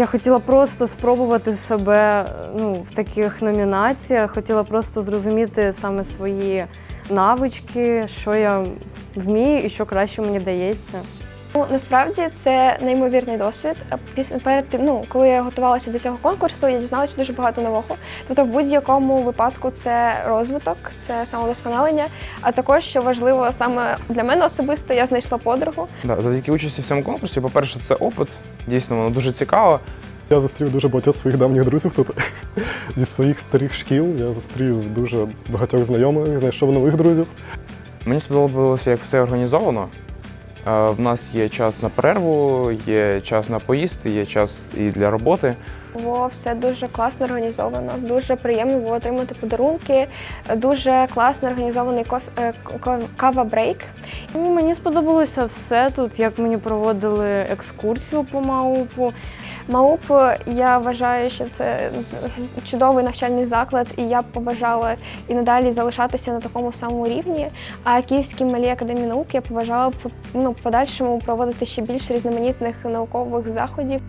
Я хотіла просто спробувати себе ну, в таких номінаціях. Хотіла просто зрозуміти саме свої навички, що я вмію і що краще мені дається. Ну, насправді це неймовірний досвід. Після перед ну, коли я готувалася до цього конкурсу, я дізналася дуже багато нового. Тобто, в будь-якому випадку це розвиток, це самовдосконалення. А також, що важливо саме для мене особисто, я знайшла подругу. Да, завдяки участі в цьому конкурсі, по-перше, це опит. Дійсно, воно дуже цікаво. Я зустрів дуже багатьох своїх давніх друзів тут. Зі своїх старих шкіл я зустрів дуже багатьох знайомих, знайшов нових друзів. Мені сподобалося, як все організовано. Е, В нас є час на перерву, є час на поїсти, є час і для роботи. Було все дуже класно організовано. Дуже приємно було отримати подарунки. Дуже класно організований е, кава-брейк. Мені сподобалося все тут, як мені проводили екскурсію по МАУПу. МАУП, я вважаю, що це чудовий навчальний заклад, і я б побажала і надалі залишатися на такому самому рівні. А Київській малій академії наук я побажала б ну, подальшому проводити ще більше різноманітних наукових заходів.